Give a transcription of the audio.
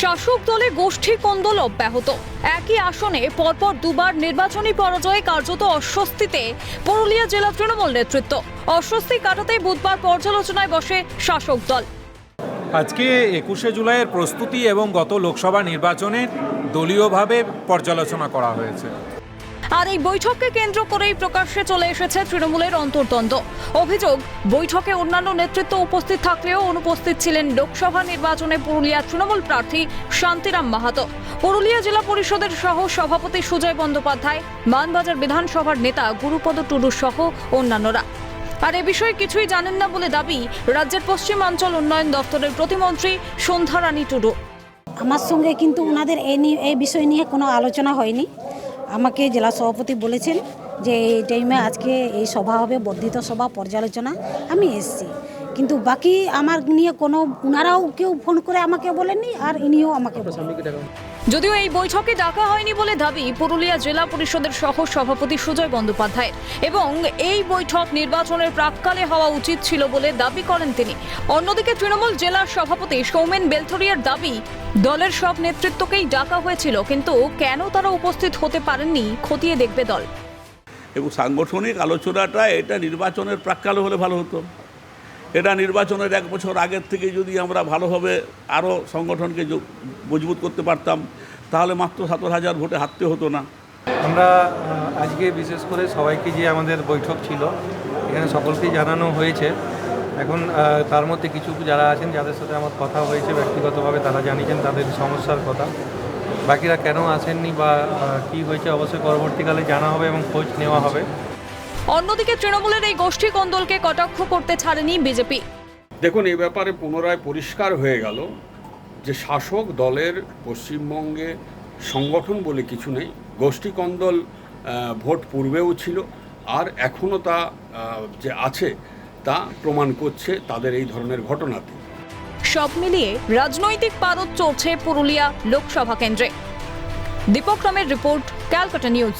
শাসক দলে গোষ্ঠী কোন্দল অব্যাহত একই আসনে পরপর দুবার নির্বাচনী পরাজয়ে কার্যত অস্বস্তিতে পুরুলিয়া জেলা তৃণমূল নেতৃত্ব। অস্বস্তি কাটাতে বুধবার পর্যালোচনায় বসে শাসক দল। আজকে একুশে জুলাইয়ের প্রস্তুতি এবং গত লোকসভা নির্বাচনের দলীয়ভাবে পর্যালোচনা করা হয়েছে। আর এই বৈঠককে কেন্দ্র করেই প্রকাশ্যে চলে এসেছে তৃণমূলের অন্তর্দ্বন্দ্ব। অভিযোগ, বৈঠকে অন্যান্য নেতৃত্ব উপস্থিত থাকলেও অনুপস্থিত ছিলেন লোকসভা নির্বাচনে পুরুলিয়া তৃণমূল প্রার্থী শান্তিরাম মাহাতো। পুরুলিয়া জেলা পরিষদের সহ সভাপতি সুজয় বন্দ্যোপাধ্যায়, মানবাজার বিধানসভার নেতা গুরুপদ টুডু সহ অন্যান্যরা। আর এ বিষয়ে কিছুই জানেন না বলে দাবি রাজ্যের পশ্চিমাঞ্চল উন্নয়ন দপ্তরের প্রতিমন্ত্রী সন্ধ্যা রানী টুডু। আমার সঙ্গে কিন্তু ওনাদের এই নিয়ে এই বিষয় নিয়ে কোনো আলোচনা হয়নি। আমাকে জেলা সভাপতি বলেছেন যে এই টাইমে আজকে এই সভা হবে, বর্ধিত সভা, পর্যালোচনা। আমি এসেছি। কিন্তু বাকি আমার নিয়ে কোনো ওনারাও কেউ ফোন করে আমাকে বলেননি আর ইনিও আমাকে যদিও এই বৈঠকে ডাকা হয়নি বলে দাবি পুরুলিয়া জেলা পরিষদের সহ সভাপতি সুজয় বন্দ্যোপাধ্যায়। এবং এই বৈঠক নির্বাচনের প্রাককালে হওয়া উচিত ছিল বলে দাবি করেন তিনি। অন্যদিকে তৃণমূল জেলার সভাপতি সৌমেন বেলথরিয়ার দাবি দলের সব নেতৃত্বকেই ডাকা হয়েছিল কিন্তু কেন তারা উপস্থিত হতে পারেননি খতিয়ে দেখবে দল। এবং সাংগঠনিক আলোচনাটা এটা নির্বাচনের প্রাককালে হলে ভালো হতো। এটা নির্বাচনের এক বছর আগের থেকে যদি আমরা ভালোভাবে আরও সংগঠনকে মজবুত করতে পারতাম, তাহলে মাত্র সতেরো হাজার ভোটে হারতে হতো না। আমরা আজকে বিশেষ করে সবাইকে যে আমাদের বৈঠক ছিল, এখানে সকলকেই জানানো হয়েছে। এখন তার মধ্যে কিছু যারা আছেন, যাদের সাথে আমার কথা হয়েছে ব্যক্তিগতভাবে, তারা জানিয়েছেন তাদের সমস্যার কথা। বাকিরা কেন আসেননি বা কী হয়েছে অবশ্যই পরবর্তীকালে জানা হবে এবং খোঁজ নেওয়া হবে। অন্যদিকে তৃণমূলের এই গোষ্ঠী কন্দলকে কটাক্ষ করতে ছাড়েনি বিজেপি। দেখুন এই ব্যাপারে পুনরায় পরিষ্কার হয়ে গেল যে শাসক দলের পশ্চিমবঙ্গে সংগঠন বলে কিছু নেই। গোষ্ঠীকন্দল আহ, ভোট পূর্বেও ছিল আর এখনও তা যে আছে তা প্রমাণ করছে তাদের এই ধরনের ঘটনাতে। সব মিলিয়ে রাজনৈতিক পারদ চলছে পুরুলিয়া লোকসভা কেন্দ্রে। দীপক রামের রিপোর্ট ক্যালকাটা নিউজ।